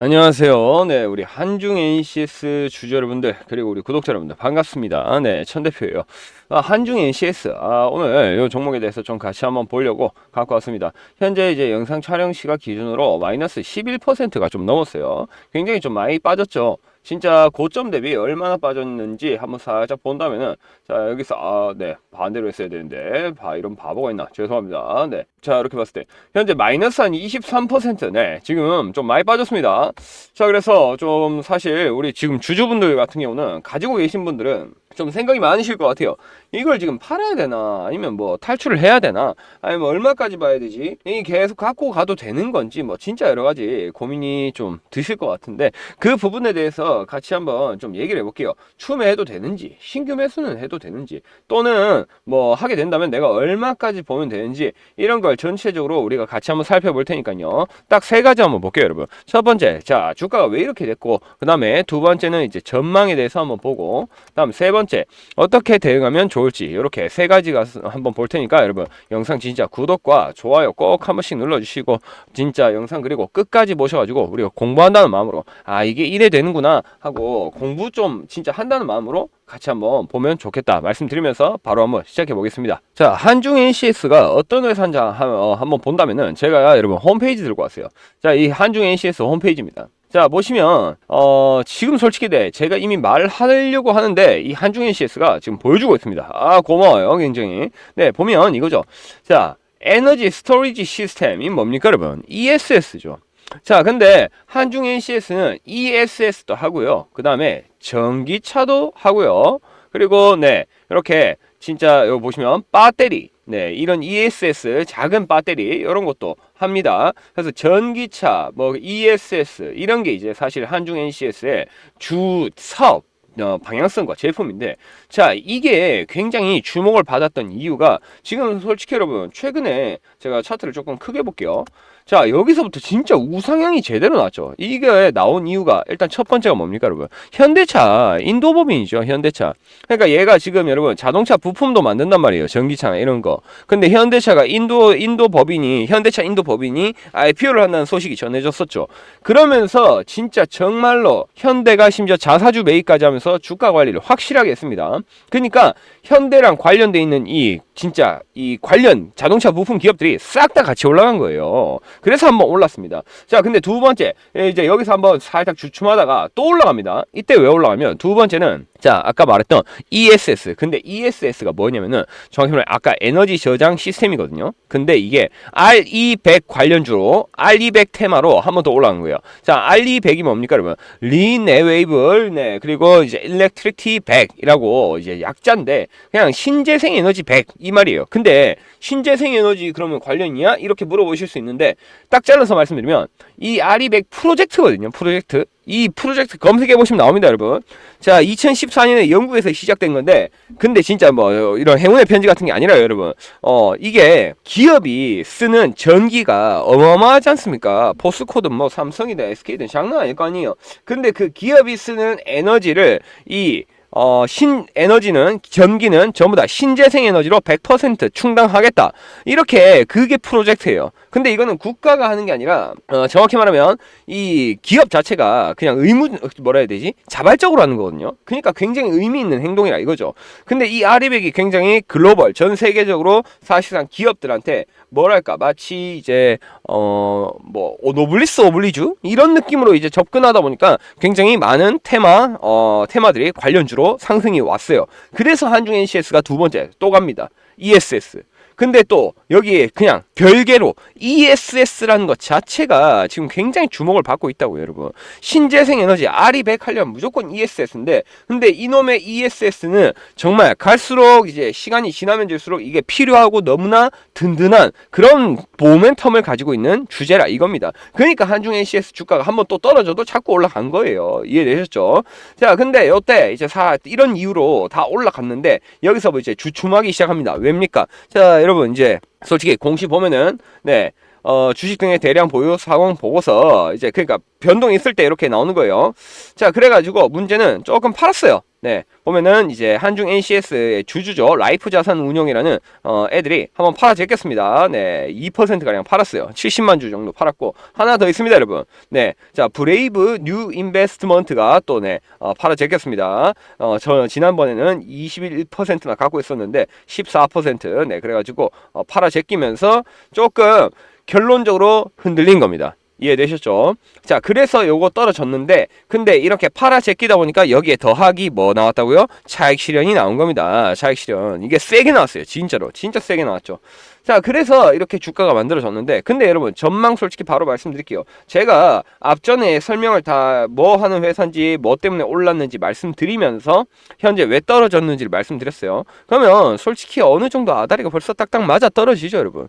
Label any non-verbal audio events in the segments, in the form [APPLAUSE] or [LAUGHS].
안녕하세요. 네, 우리 한중 NCS 주주 여러분들 그리고 우리 구독자 여러분들 반갑습니다. 네, 천 대표예요. 아, 한중 NCS 아, 오늘 이 종목에 대해서 좀 같이 한번 보려고 갖고 왔습니다. 현재 이제 영상 촬영 시각 기준으로 마이너스 11%가 좀 넘었어요. 굉장히 좀 많이 빠졌죠. 진짜 고점 대비 얼마나 빠졌는지 한번 살짝 본다면은 자 여기서 아 네 반대로 했어야 되는데 바 이런 바보가 있나 죄송합니다 네자 이렇게 봤을 때 현재 마이너스 한 23%네 지금 좀 많이 빠졌습니다. 자 그래서 좀 사실 우리 지금 주주분들 같은 경우는 가지고 계신 분들은 좀 생각이 많으실 것 같아요. 이걸 지금 팔아야 되나? 아니면 뭐 탈출을 해야 되나? 아니면 얼마까지 봐야 되지? 이 계속 갖고 가도 되는 건지 뭐 진짜 여러 가지 고민이 좀 드실 것 같은데 그 부분에 대해서 같이 한번 좀 얘기를 해볼게요. 추매 해도 되는지 신규 매수는 해도 되는지 또는 뭐 하게 된다면 내가 얼마까지 보면 되는지 이런 걸 전체적으로 우리가 같이 한번 살펴볼 테니까요. 딱 세 가지 한번 볼게요, 여러분. 첫 번째, 자 주가가 왜 이렇게 됐고 그 다음에 두 번째는 이제 전망에 대해서 한번 보고 그 다음 세 번째 어떻게 대응하면 좋을지 이렇게 세 가지가 한번 볼 테니까 여러분 영상 진짜 구독과 좋아요 꼭 한 번씩 눌러주시고 진짜 영상 그리고 끝까지 보셔가지고 우리가 공부한다는 마음으로 아 이게 이래 되는구나 하고 공부 좀 진짜 한다는 마음으로 같이 한번 보면 좋겠다 말씀드리면서 바로 한번 시작해 보겠습니다. 자 한중 NCS가 어떤 회사인지 어, 한번 본다면은 제가 여러분 홈페이지 들고 왔어요. 자 이 한중 NCS 홈페이지입니다. 자 보시면 어 지금 솔직히 네 제가 이미 말하려고 하는데 이 한중인 CS가 지금 보여주고 있습니다 아 고마워요 굉장히 네 보면 이거죠 자 에너지 스토리지 시스템이 뭡니까 여러분 ESS죠 자 근데 한중 NCS는 ESS도 하고요 그 다음에 전기차도 하고요 그리고 네 이렇게 진짜 여기 보시면 배터리 네, 이런 ESS 작은 배터리 이런 것도 합니다. 그래서 전기차, 뭐 ESS 이런 게 이제 사실 한중 NCS의 주 사업 어, 방향성과 제품인데 자 이게 굉장히 주목을 받았던 이유가 지금 솔직히 여러분 최근에 제가 차트를 조금 크게 볼게요 자 여기서부터 진짜 우상향이 제대로 났죠. 이게 나온 이유가 일단 첫 번째가 뭡니까 여러분? 현대차 인도법인이죠 현대차. 그러니까 얘가 지금 여러분 자동차 부품도 만든단 말이에요 전기차나 이런 거. 근데 현대차가 인도 인도 법인이 현대차 인도 법인이 IPO를 한다는 소식이 전해졌었죠. 그러면서 진짜 정말로 현대가 심지어 자사주 매입까지 하면서 주가 관리를 확실하게 했습니다. 그러니까 현대랑 관련돼 있는 이 진짜 이 관련 자동차 부품 기업들이 싹 다 같이 올라간 거예요. 그래서 한번 올랐습니다. 자, 근데 두 번째 이제 여기서 한번 살짝 주춤하다가 또 올라갑니다. 이때 왜 올라가면 두 번째는 자, 아까 말했던 ESS. 근데 ESS가 뭐냐면은 정확히 말하면 아까 에너지 저장 시스템이거든요. 근데 이게 RE100 관련주로 RE100 테마로 한 번 더 올라간 거예요. 자, RE100이 뭡니까, 여러분? 리네웨이블, 네, 그리고 이제 일렉트리티 100이라고 이제 약자인데 그냥 신재생 에너지 100 이 말이에요. 근데 신재생 에너지 그러면 관련이야? 이렇게 물어보실 수 있는데 딱 잘라서 말씀드리면 이 RE100 프로젝트거든요. 프로젝트. 이 프로젝트 검색해 보시면 나옵니다, 여러분. 자, 2014년에 영국에서 시작된 건데, 근데 진짜 뭐 이런 행운의 편지 같은 게 아니라요, 여러분. 어, 이게 기업이 쓰는 전기가 어마어마하지 않습니까? 포스코든 뭐 삼성이든 SK든 장난 아닐 거 아니에요. 근데 그 기업이 쓰는 에너지를 이 어, 신 에너지는 전기는 전부 다 신재생 에너지로 100% 충당하겠다. 이렇게 그게 프로젝트예요. 근데 이거는 국가가 하는 게 아니라 어, 정확히 말하면 이 기업 자체가 그냥 의무 뭐라 해야 되지? 자발적으로 하는 거거든요. 그러니까 굉장히 의미 있는 행동이라 이거죠. 근데 이 아리백이 굉장히 글로벌 전 세계적으로 사실상 기업들한테 뭐랄까 마치 이제 어뭐 노블리스 오블리주 이런 느낌으로 이제 접근하다 보니까 굉장히 많은 테마 어 테마들이 관련주로 상승이 왔어요. 그래서 한중 NCS가 두 번째 또 갑니다. ESS. 근데 또 여기에 그냥 별개로 ESS라는 것 자체가 지금 굉장히 주목을 받고 있다고요, 여러분. 신재생 에너지 RE100 하려면 무조건 ESS인데, 근데 이놈의 ESS는 정말 갈수록 이제 시간이 지나면 질수록 이게 필요하고 너무나 든든한 그런 모멘텀을 가지고 있는 주제라 이겁니다. 그러니까 한중 NCS 주가가 한번 또 떨어져도 자꾸 올라간 거예요. 이해되셨죠? 자, 근데 요때 이제 사 이런 이유로 다 올라갔는데 여기서 뭐 이제 주춤하기 시작합니다. 왜입니까? 자, 여러분 이제 솔직히 공시 보면은 네. 어, 주식 등의 대량 보유 상황 보고서 이제 그러니까 변동이 있을 때 이렇게 나오는 거예요. 자, 그래 가지고 문제는 조금 팔았어요. 네, 보면은 이제 한중 NCS의 주주죠. 라이프 자산 운용이라는 어, 애들이 한번 팔아 제꼈습니다. 네, 2% 가량 팔았어요. 70만 주 정도 팔았고 하나 더 있습니다, 여러분. 네, 자 브레이브 뉴 인베스트먼트가 또 네, 어, 팔아 제꼈습니다. 어, 저 지난번에는 21%나 갖고 있었는데 14% 네, 그래가지고 어, 팔아 제끼면서 조금 결론적으로 흔들린 겁니다. 이해되셨죠? 자, 그래서 요거 떨어졌는데, 근데 이렇게 팔아 제끼다 보니까 여기에 더하기 뭐 나왔다고요? 차익 실현이 나온 겁니다. 차익 실현. 이게 세게 나왔어요. 진짜로. 진짜 세게 나왔죠. 자, 그래서 이렇게 주가가 만들어졌는데, 근데 여러분, 전망 솔직히 바로 말씀드릴게요. 제가 앞전에 설명을 다 뭐 하는 회사인지, 뭐 때문에 올랐는지 말씀드리면서, 현재 왜 떨어졌는지를 말씀드렸어요. 그러면 솔직히 어느 정도 아다리가 벌써 딱딱 맞아 떨어지죠, 여러분.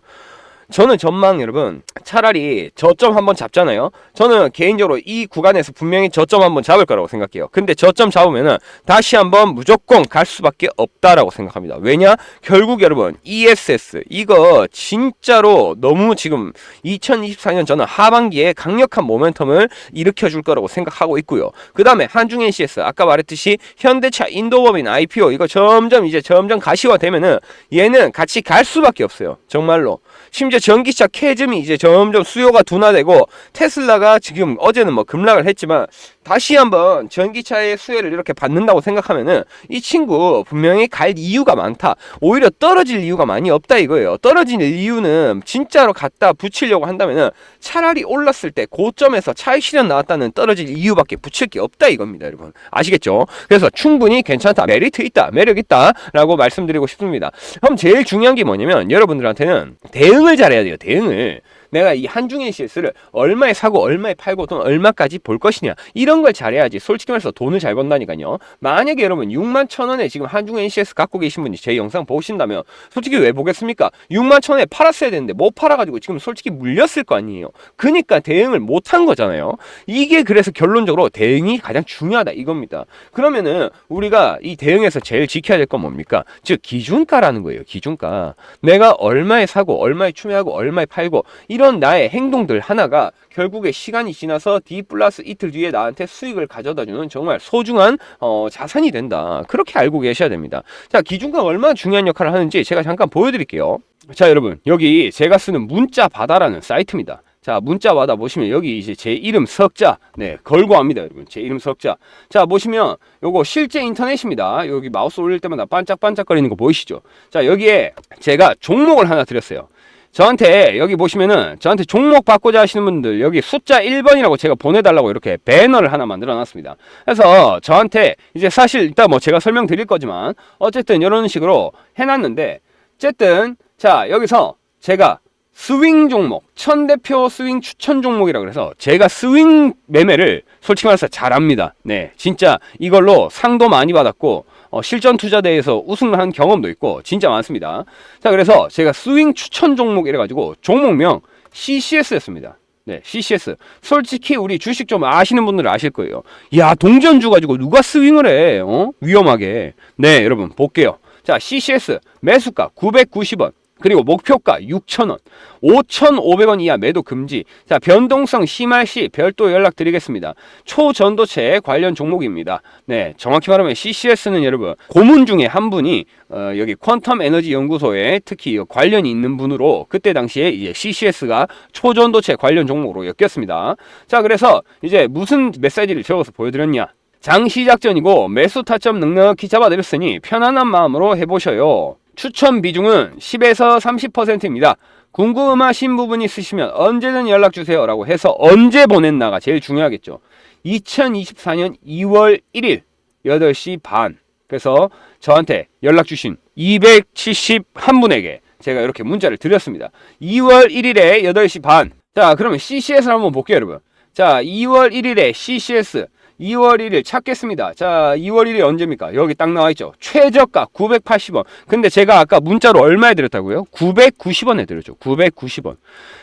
저는 전망 여러분 차라리 저점 한번 잡잖아요. 저는 개인적으로 이 구간에서 분명히 저점 한번 잡을 거라고 생각해요. 근데 저점 잡으면은 다시 한번 무조건 갈 수밖에 없다라고 생각합니다. 왜냐? 결국 여러분 ESS 이거 진짜로 너무 지금 2024년 저는 하반기에 강력한 모멘텀을 일으켜 줄 거라고 생각하고 있고요. 그 다음에 한중 NCS 아까 말했듯이 현대차 인도법인 IPO 이거 점점 이제 점점 가시화 되면은 얘는 같이 갈 수밖에 없어요. 정말로. 심지어 전기차 캐즘이 이제 점점 수요가 둔화되고 테슬라가 지금 어제는 뭐 급락을 했지만 다시 한번 전기차의 수혜를 이렇게 받는다고 생각하면은 이 친구 분명히 갈 이유가 많다. 오히려 떨어질 이유가 많이 없다 이거예요. 떨어질 이유는 진짜로 갖다 붙이려고 한다면은 차라리 올랐을 때 고점에서 차익 실현 나왔다는 떨어질 이유밖에 붙일 게 없다 이겁니다, 여러분. 아시겠죠? 그래서 충분히 괜찮다. 메리트 있다. 매력 있다라고 말씀드리고 싶습니다. 그럼 제일 중요한 게 뭐냐면 여러분들한테는 대응을 잘해야 돼요. 대응을. 내가 이 한중 NCS를 얼마에 사고 얼마에 팔고 또 얼마까지 볼 것이냐 이런 걸 잘해야지. 솔직히 말해서 돈을 잘 번다니까요. 만약에 여러분 6만 천 원에 지금 한중 NCS 갖고 계신 분이 제 영상 보신다면 솔직히 왜 보겠습니까? 6만 천 원에 팔았어야 되는데 못 팔아가지고 지금 솔직히 물렸을 거 아니에요. 그니까 대응을 못 한 거잖아요. 이게 그래서 결론적으로 대응이 가장 중요하다 이겁니다. 그러면은 우리가 이 대응에서 제일 지켜야 될 건 뭡니까? 즉 기준가라는 거예요 기준가. 내가 얼마에 사고 얼마에 추매하고 얼마에 팔고 이런 나의 행동들 하나가 결국에 시간이 지나서 D 플러스 이틀 뒤에 나한테 수익을 가져다 주는 정말 소중한 어, 자산이 된다. 그렇게 알고 계셔야 됩니다. 자, 기준가가 얼마나 중요한 역할을 하는지 제가 잠깐 보여드릴게요. 자, 여러분. 여기 제가 쓰는 문자 바다라는 사이트입니다. 자, 문자 받아 보시면 여기 이제 제 이름 석자, 네, 걸고 합니다, 여러분. 제 이름 석자. 자, 보시면 요거 실제 인터넷입니다. 여기 마우스 올릴 때마다 반짝반짝 거리는 거 보이시죠? 자, 여기에 제가 종목을 하나 드렸어요. 저한테 여기 보시면은 저한테 종목 바꾸자 하시는 분들 여기 숫자 1번이라고 제가 보내달라고 이렇게 배너를 하나 만들어 놨습니다. 그래서 저한테 이제 사실 일단 뭐 제가 설명드릴 거지만 어쨌든 이런 식으로 해놨는데 어쨌든 자 여기서 제가 스윙 종목, 천 대표 스윙 추천 종목이라 그래서 제가 스윙 매매를 솔직히 말해서 잘합니다. 네, 진짜 이걸로 상도 많이 받았고 어, 실전 투자 대회에서 우승을 한 경험도 있고 진짜 많습니다. 자, 그래서 제가 스윙 추천 종목 이래가지고 종목명 CCS였습니다. 네, CCS. 솔직히 우리 주식 좀 아시는 분들은 아실 거예요. 야, 동전 주 가지고 누가 스윙을 해? 어? 위험하게. 네, 여러분 볼게요. 자, CCS 매수가 990원. 그리고 목표가 6,000원, 5,500원 이하 매도 금지. 자, 변동성 심할 시 별도 연락드리겠습니다. 초전도체 관련 종목입니다. 네, 정확히 말하면 CCS는 여러분 고문 중에 한 분이 어, 여기 퀀텀 에너지 연구소에 특히 관련이 있는 분으로 그때 당시에 이제 CCS가 초전도체 관련 종목으로 엮였습니다. 자, 그래서 이제 무슨 메시지를 적어서 보여드렸냐? 장 시작 전이고 매수 타점 넉넉히 잡아드렸으니 편안한 마음으로 해보셔요. 추천 비중은 10에서 30%입니다. 궁금하신 부분 있으시면 언제든 연락 주세요 라고 해서 언제 보냈나가 제일 중요하겠죠. 2024년 2월 1일 8시 반. 그래서 저한테 연락 주신 271분에게 제가 이렇게 문자를 드렸습니다. 2월 1일에 8시 반. 자, 그러면 CCS를 한번 볼게요, 여러분. 자, 2월 1일에 CCS 2월 1일 찾겠습니다. 자, 2월 1일 언제입니까? 여기 딱 나와 있죠. 최저가 980원. 근데 제가 아까 문자로 얼마에 드렸다고요? 990원에 드렸죠. 990원.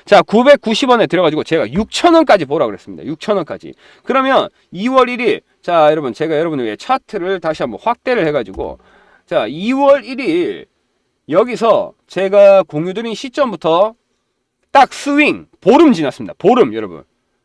자, 990원에 들어가지고 제가 6,000원까지 보라 그랬습니다. 6,000원까지. 그러면 2월 1일, 자, 여러분, 제가 여러분을 위해 차트를 다시 한번 확대를 해가지고, 자, 2월 1일, 여기서 제가 공유드린 시점부터 딱 스윙, 보름 지났습니다. 보름, 여러분.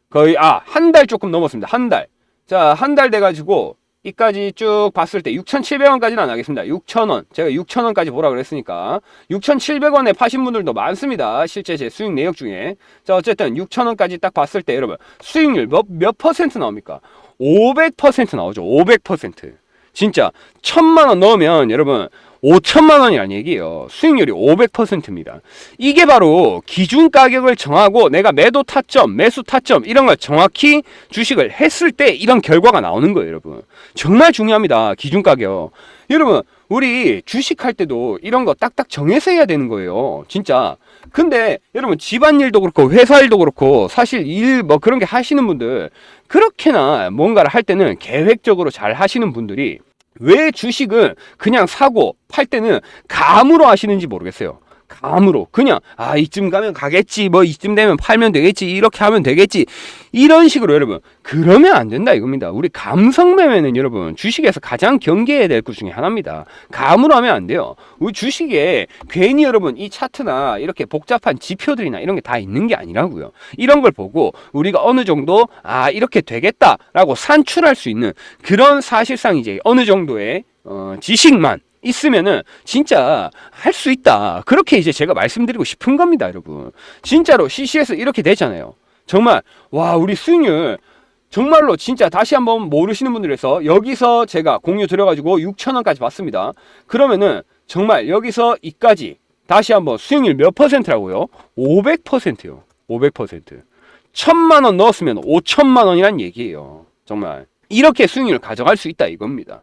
거의, 아, 한 달 조금 넘었습니다. 한 달. 자, 한 달 돼가지고 이까지 쭉 봤을 때 6,700원까지는 안 하겠습니다. 6,000원. 제가 6,000원까지 보라 그랬으니까 6,700원에 파신 분들도 많습니다. 실제 제 수익 내역 중에. 자, 어쨌든 6,000원까지 딱 봤을 때 여러분 수익률 몇, 몇 퍼센트 나옵니까? 500% 나오죠. 500%. 진짜 천만 원 넣으면 여러분 5천만 원이라는 얘기예요. 수익률이 500%입니다. 이게 바로 기준 가격을 정하고 내가 매도 타점, 매수 타점 이런 걸 정확히 주식을 했을 때 이런 결과가 나오는 거예요, 여러분. 정말 중요합니다. 기준 가격. 여러분, 우리 주식할 때도 이런 거 딱딱 정해서 해야 되는 거예요. 진짜. 근데 여러분 집안일도 그렇고 회사 일도 그렇고 사실 일 뭐 그런 게 하시는 분들 그렇게나 뭔가를 할 때는 계획적으로 잘 하시는 분들이 왜 주식은 그냥 사고 팔 때는 감으로 하시는지 모르겠어요. 감으로 그냥 아 이쯤 가면 가겠지 뭐 이쯤 되면 팔면 되겠지 이렇게 하면 되겠지 이런 식으로 여러분 그러면 안 된다 이겁니다. 우리 감성 매매는 여러분 주식에서 가장 경계해야 될 것 중에 하나입니다. 감으로 하면 안 돼요. 우리 주식에 괜히 여러분 이 차트나 이렇게 복잡한 지표들이나 이런 게 다 있는 게 아니라고요. 이런 걸 보고 우리가 어느 정도 아 이렇게 되겠다라고 산출할 수 있는 그런 사실상 이제 어느 정도의 어, 지식만 있으면은 진짜 할 수 있다. 그렇게 이제 제가 말씀드리고 싶은 겁니다, 여러분. 진짜로 CC에서 이렇게 되잖아요. 정말 와 우리 수익률 정말로 진짜 다시 한번 모르시는 분들에서 여기서 제가 공유 드려가지고 6천 원까지 받습니다. 그러면은 정말 여기서 이까지 다시 한번 수익률 몇 퍼센트라고요? 500%요. 500%. 천만 원 넣었으면 5천만 원이란 얘기예요. 정말 이렇게 수익률을 가져갈 수 있다 이겁니다.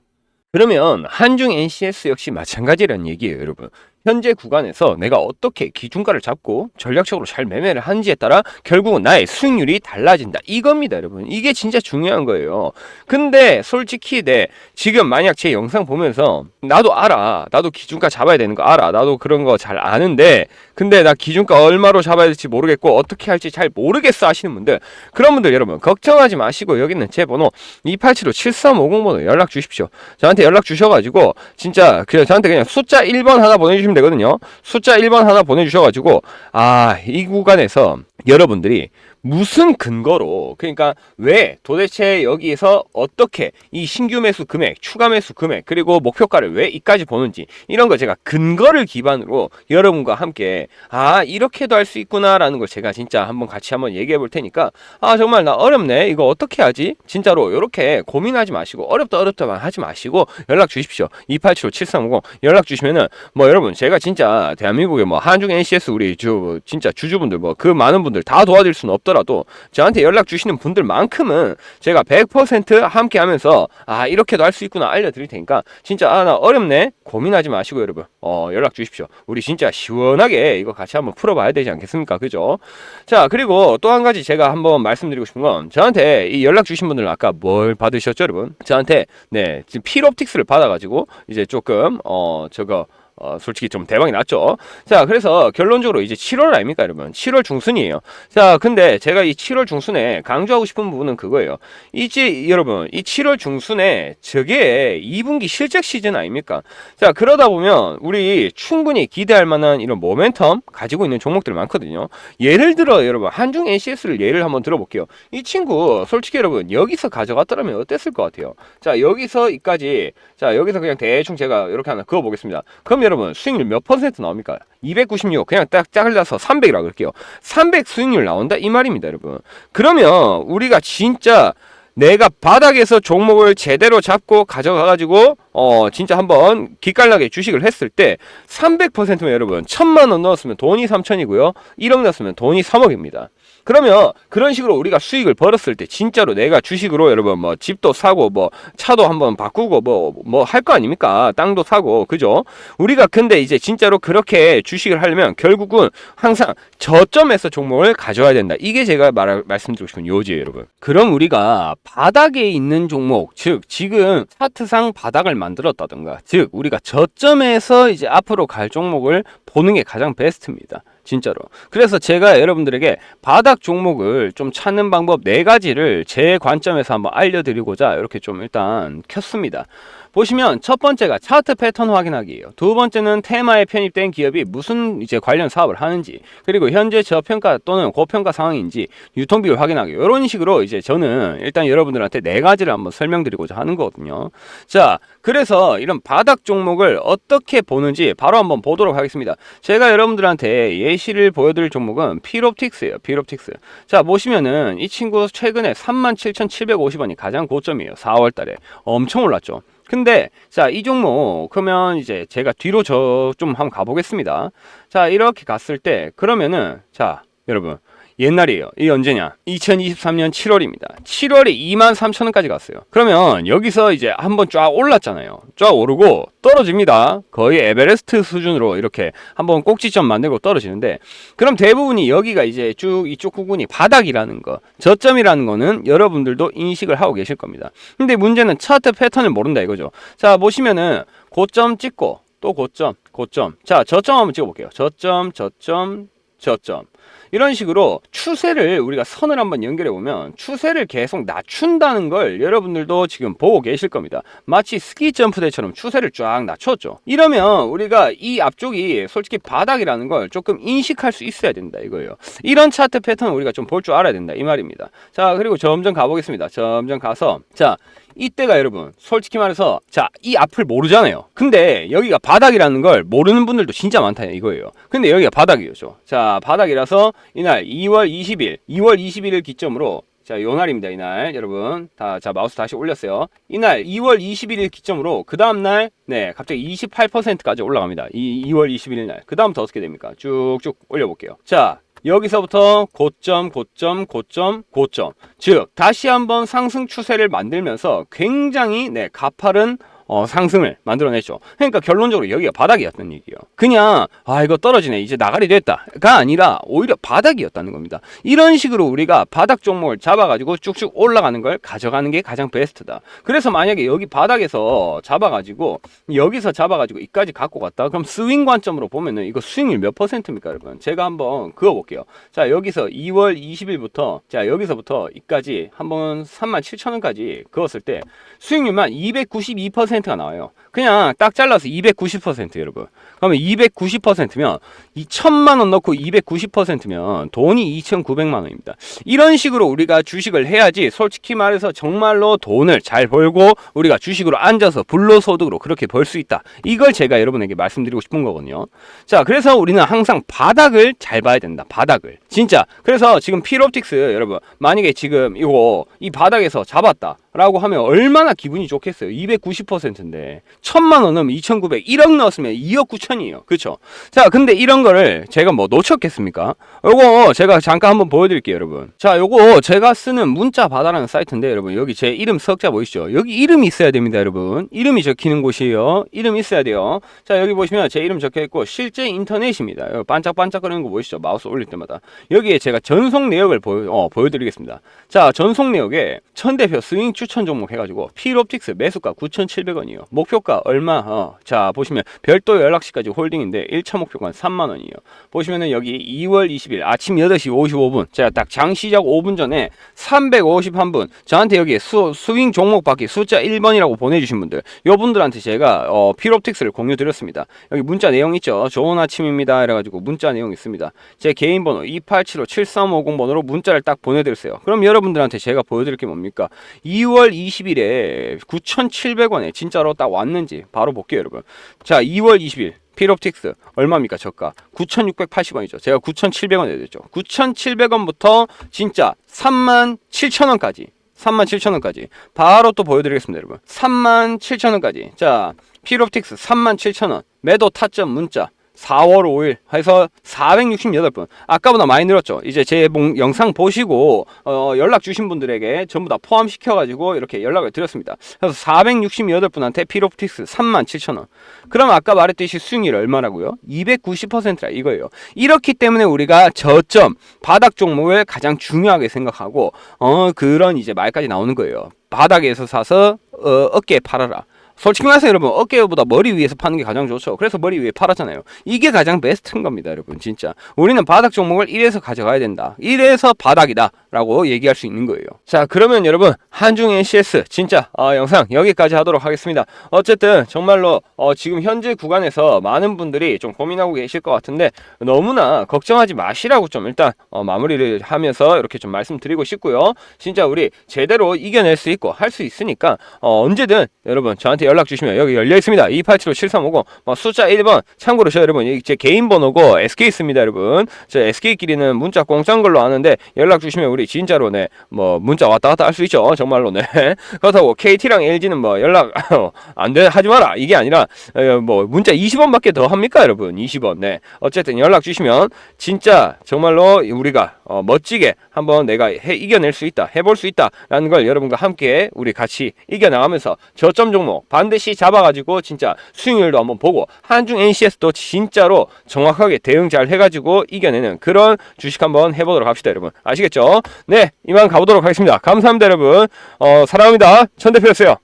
그러면 한중 NCS 역시 마찬가지라는 얘기예요, 여러분. 현재 구간에서 내가 어떻게 기준가를 잡고 전략적으로 잘 매매를 하는지에 따라 결국은 나의 수익률이 달라진다. 이겁니다, 여러분. 이게 진짜 중요한 거예요. 근데 솔직히 내 지금 만약 제 영상 보면서 나도 알아. 나도 기준가 잡아야 되는 거 알아. 나도 그런 거 잘 아는데 근데 나 기준가 얼마로 잡아야 될지 모르겠고 어떻게 할지 잘 모르겠어 하시는 분들 그런 분들 여러분 걱정하지 마시고 여기는 제 번호 287-7350번호 연락 주십시오. 저한테 연락 주셔 가지고 진짜 그냥 저한테 그냥 숫자 1번 하나 보내 주시면 되거든요. 숫자 1번 하나 보내주셔가지고 아 이 구간에서 여러분들이 무슨 근거로? 그러니까 왜 도대체 여기에서 어떻게 이 신규 매수 금액, 추가 매수 금액 그리고 목표가를 왜 이까지 보는지 이런 거 제가 근거를 기반으로 여러분과 함께 아 이렇게도 할 수 있구나라는 걸 제가 진짜 한번 같이 한번 얘기해 볼 테니까 아 정말 나 어렵네. 이거 어떻게 하지? 진짜로 이렇게 고민하지 마시고 어렵다 어렵다만 하지 마시고 연락 주십시오. 2875-7350 연락 주시면은 뭐 여러분 제가 진짜 대한민국의 뭐 한중 NCS 우리 주 진짜 주주분들 뭐 그 많은 분들 다 도와드릴 수는 없 더라도 저한테 연락 주시는 분들만큼은 제가 100% 함께 하면서 아 이렇게도 할 수 있구나 알려드릴 테니까 진짜 아 나 어렵네. 고민하지 마시고 여러분 어 연락 주십시오. 우리 진짜 시원하게 이거 같이 한번 풀어봐야 되지 않겠습니까? 그죠? 자 그리고 또 한 가지 제가 한번 말씀드리고 싶은 건 저한테 이 연락 주신 분들은 아까 뭘 받으셨죠 여러분? 저한테 네 지금 필옵틱스를 받아가지고 이제 조금 어 저거 어, 솔직히 좀 대박이 났죠. 자, 그래서 결론적으로 이제 7월 아닙니까, 여러분? 7월 중순이에요. 자, 근데 제가 이 7월 중순에 강조하고 싶은 부분은 그거예요. 이제 여러분, 이 7월 중순에 저게 2분기 실적 시즌 아닙니까? 자, 그러다 보면 우리 충분히 기대할 만한 이런 모멘텀 가지고 있는 종목들 많거든요. 예를 들어 여러분, 한중 NCS를 예를 한번 들어볼게요. 이 친구 솔직히 여러분, 여기서 가져갔더라면 어땠을 것 같아요? 자, 여기서 이까지 자, 여기서 그냥 대충 제가 이렇게 하나 그어 보겠습니다. 그럼 여러분, 수익률 몇 퍼센트 나옵니까? 296 그냥 딱 잘라서 300이라고 할게요. 300 수익률 나온다 이 말입니다, 여러분. 그러면 우리가 진짜 내가 바닥에서 종목을 제대로 잡고 가져가가지고 어 진짜 한번 기깔나게 주식을 했을 때 300%면 여러분 천만 원 넣었으면 돈이 3천이고요 1억 넣었으면 돈이 3억입니다 그러면 그런 식으로 우리가 수익을 벌었을 때 진짜로 내가 주식으로 여러분 뭐 집도 사고 뭐 차도 한번 바꾸고 뭐 뭐 할 거 아닙니까? 땅도 사고. 그죠? 우리가 근데 이제 진짜로 그렇게 주식을 하려면 결국은 항상 저점에서 종목을 가져야 된다. 이게 제가 말 말씀드리고 싶은 요지예요 여러분. 그럼 우리가 바닥에 있는 종목 즉 지금 차트상 바닥을 만들었다든가 즉 우리가 저점에서 이제 앞으로 갈 종목을 보는 게 가장 베스트입니다. 진짜로. 그래서 제가 여러분들에게 바닥 종목을 좀 찾는 방법 네 가지를 제 관점에서 한번 알려드리고자 이렇게 좀 일단 켰습니다. 보시면 첫 번째가 차트 패턴 확인하기예요. 두 번째는 테마에 편입된 기업이 무슨 이제 관련 사업을 하는지 그리고 현재 저평가 또는 고평가 상황인지 유통비율 확인하기 이런 식으로 이제 저는 일단 여러분들한테 네 가지를 한번 설명드리고자 하는 거거든요. 자, 그래서 이런 바닥 종목을 어떻게 보는지 바로 한번 보도록 하겠습니다. 제가 여러분들한테 예시를 보여드릴 종목은 피롭틱스예요. 피롭틱스. 자, 보시면은 이 친구 최근에 37,750원이 가장 고점이에요. 4월 달에. 엄청 올랐죠. 근데 자 이 종목 그러면 이제 제가 뒤로 저 좀 한번 가보겠습니다. 자 이렇게 갔을 때 그러면은 자 여러분 옛날이에요. 이 언제냐? 2023년 7월입니다. 7월에 2만 3천 원까지 갔어요. 그러면 여기서 이제 한번 쫙 올랐잖아요. 쫙 오르고 떨어집니다. 거의 에베레스트 수준으로 이렇게 한번 꼭지점 만들고 떨어지는데 그럼 대부분이 여기가 이제 쭉 이쪽 구간이 바닥이라는 거, 저점이라는 거는 여러분들도 인식을 하고 계실 겁니다. 근데 문제는 차트 패턴을 모른다 이거죠. 자, 보시면은 고점 찍고 또 고점, 고점. 자, 저점 한번 찍어 볼게요. 저점, 저점, 저점. 이런 식으로 추세를 우리가 선을 한번 연결해 보면 추세를 계속 낮춘다는 걸 여러분들도 지금 보고 계실 겁니다. 마치 스키 점프대처럼 추세를 쫙 낮췄죠. 이러면 우리가 이 앞쪽이 솔직히 바닥이라는 걸 조금 인식할 수 있어야 된다 이거예요. 이런 차트 패턴을 우리가 좀 볼 줄 알아야 된다 이 말입니다. 자 그리고 점점 가보겠습니다. 점점 가서 자 이때가 여러분 솔직히 말해서 자 이 앞을 모르잖아요 근데 여기가 바닥이라는 걸 모르는 분들도 진짜 많다 이거예요 근데 여기가 바닥이었죠 자 바닥이라서 이날 2월 20일 2월 21일 기점으로 자, 요 날입니다. 이날. 여러분. 다, 자, 마우스 다시 올렸어요. 이날 2월 21일 기점으로 그 다음 날, 네, 갑자기 28%까지 올라갑니다. 이 2월 21일 날. 그 다음부터 어떻게 됩니까? 쭉쭉 올려 볼게요. 자, 여기서부터 고점, 고점, 고점, 고점. 즉, 다시 한번 상승 추세를 만들면서 굉장히, 네, 가파른 어, 상승을 만들어냈죠. 그러니까 결론적으로 여기가 바닥이었던 얘기예요. 그냥 아 이거 떨어지네 이제 나가리 됐다가 아니라 오히려 바닥이었다는 겁니다. 이런 식으로 우리가 바닥 종목을 잡아가지고 쭉쭉 올라가는 걸 가져가는 게 가장 베스트다. 그래서 만약에 여기 바닥에서 잡아가지고 여기서 잡아가지고 이까지 갖고 갔다 그럼 스윙 관점으로 보면은 이거 수익률 몇 퍼센트입니까 여러분? 제가 한번 그어볼게요. 자 여기서 2월 20일부터 자 여기서부터 이까지 한번 3만 7천 원까지 그었을 때 수익률만 292% 2%가 나와요. 그냥 딱 잘라서 290% 여러분. 그러면 290%면 2천만 원 넣고 290%면 돈이 2,900만 원입니다. 이런 식으로 우리가 주식을 해야지 솔직히 말해서 정말로 돈을 잘 벌고 우리가 주식으로 앉아서 불로소득으로 그렇게 벌 수 있다. 이걸 제가 여러분에게 말씀드리고 싶은 거거든요. 자, 그래서 우리는 항상 바닥을 잘 봐야 된다. 바닥을. 진짜. 그래서 지금 필옵틱스 여러분 만약에 지금 이거 이 바닥에서 잡았다. 라고 하면 얼마나 기분이 좋겠어요. 290%인데. 천만 원 넣으면 2,900, 1억 넣었으면 2억 9천이에요. 그쵸? 자, 근데 이런 거를 제가 뭐 놓쳤겠습니까? 요거 제가 잠깐 한번 보여드릴게요, 여러분. 자, 요거 제가 쓰는 문자 바다라는 사이트인데, 여러분. 여기 제 이름 석자 보이시죠? 여기 이름이 있어야 됩니다, 여러분. 이름이 적히는 곳이에요. 이름 있어야 돼요. 자, 여기 보시면 제 이름 적혀 있고, 실제 인터넷입니다. 여기 반짝반짝거리는 거 보이시죠? 마우스 올릴 때마다. 여기에 제가 전송 내역을 보여, 어, 보여드리겠습니다. 자, 전송 내역에 천 대표 스윙 추천 종목 해가지고 필옵틱스 매수가 9,700원이요. 목표가 얼마? 어, 자 보시면 별도 연락시까지 홀딩인데 1차 목표가 3만 원이에요. 보시면은 여기 2월 20일 아침 8시 55분 제가 딱 장 시작 5분 전에 351분 저한테 여기 수, 스윙 종목 받기 숫자 1번이라고 보내주신 분들 요 분들한테 제가 어, 필옵틱스를 공유 드렸습니다. 여기 문자 내용 있죠. 좋은 아침입니다. 이래가지고 문자 내용 있습니다. 제 개인 번호 2875-7350번으로 문자를 딱 보내드렸어요. 그럼 여러분들한테 제가 보여드릴 게 뭡니까? 2월 20일에 9,700원에 진짜로 딱 왔는 지 바로 볼게요, 여러분. 자, 2월 20일 필옵틱스 얼마입니까 저가 9,680원이죠. 제가 9,700원 내드렸죠. 9,700원부터 진짜 3만 7천원까지 3만 7천원까지 바로 또 보여드리겠습니다 여러분 3만 7천원까지 자 필옵틱스 3만 7천원 매도 타점 문자 4월 5일 해서 468분. 아까보다 많이 늘었죠. 이제 제 영상 보시고 어, 연락 주신 분들에게 전부 다 포함시켜 가지고 이렇게 연락을 드렸습니다. 그래서 468분한테 필옵틱스 37,000원. 그럼 아까 말했듯이 수익률 얼마라고요? 290%라 이거예요. 이렇기 때문에 우리가 저점, 바닥 종목을 가장 중요하게 생각하고 어, 그런 이제 말까지 나오는 거예요. 바닥에서 사서 어, 어깨에 팔아라. 솔직히 말해서 여러분 어깨보다 머리 위에서 파는 게 가장 좋죠. 그래서 머리 위에 팔았잖아요. 이게 가장 베스트인 겁니다, 여러분. 진짜 우리는 바닥 종목을 이래서 가져가야 된다. 이래서 바닥이다라고 얘기할 수 있는 거예요. 자 그러면 여러분 한중 NCS 진짜 어, 영상 여기까지 하도록 하겠습니다 어쨌든 정말로 어, 지금 현재 구간에서 많은 분들이 좀 고민하고 계실 것 같은데 너무나 걱정하지 마시라고 좀 일단 어, 마무리를 하면서 이렇게 좀 말씀드리고 싶고요 진짜 우리 제대로 이겨낼 수 있고 할 수 있으니까 어, 언제든 여러분 저한테 연락 주시면 여기 열려 있습니다. 2875-7350 뭐 숫자 1번 참고로 저 여러분 이제 개인 번호고 SK 있습니다 여러분. 저 SK끼리는 문자 공짜인 걸로 아는데 연락 주시면 우리 진짜로 네 뭐 문자 왔다 갔다 할 수 있죠. 정말로 네. [LAUGHS] 그렇다고 KT랑 LG는 뭐 연락 [LAUGHS] 안 돼 하지 마라. 이게 아니라 어, 뭐 문자 20원밖에 더 합니까 여러분? 20원. 네. 어쨌든 연락 주시면 진짜 정말로 우리가 어, 멋지게 한번 내가 해, 이겨낼 수 있다 해볼 수 있다라는 걸 여러분과 함께 우리 같이 이겨나가면서 저점 종목 반드시 잡아가지고 진짜 수익률도 한번 보고 한중 NCS도 진짜로 정확하게 대응 잘 해가지고 이겨내는 그런 주식 한번 해보도록 합시다 여러분. 아시겠죠? 네 이만 가보도록 하겠습니다. 감사합니다 여러분. 어, 사랑합니다. 천 대표였어요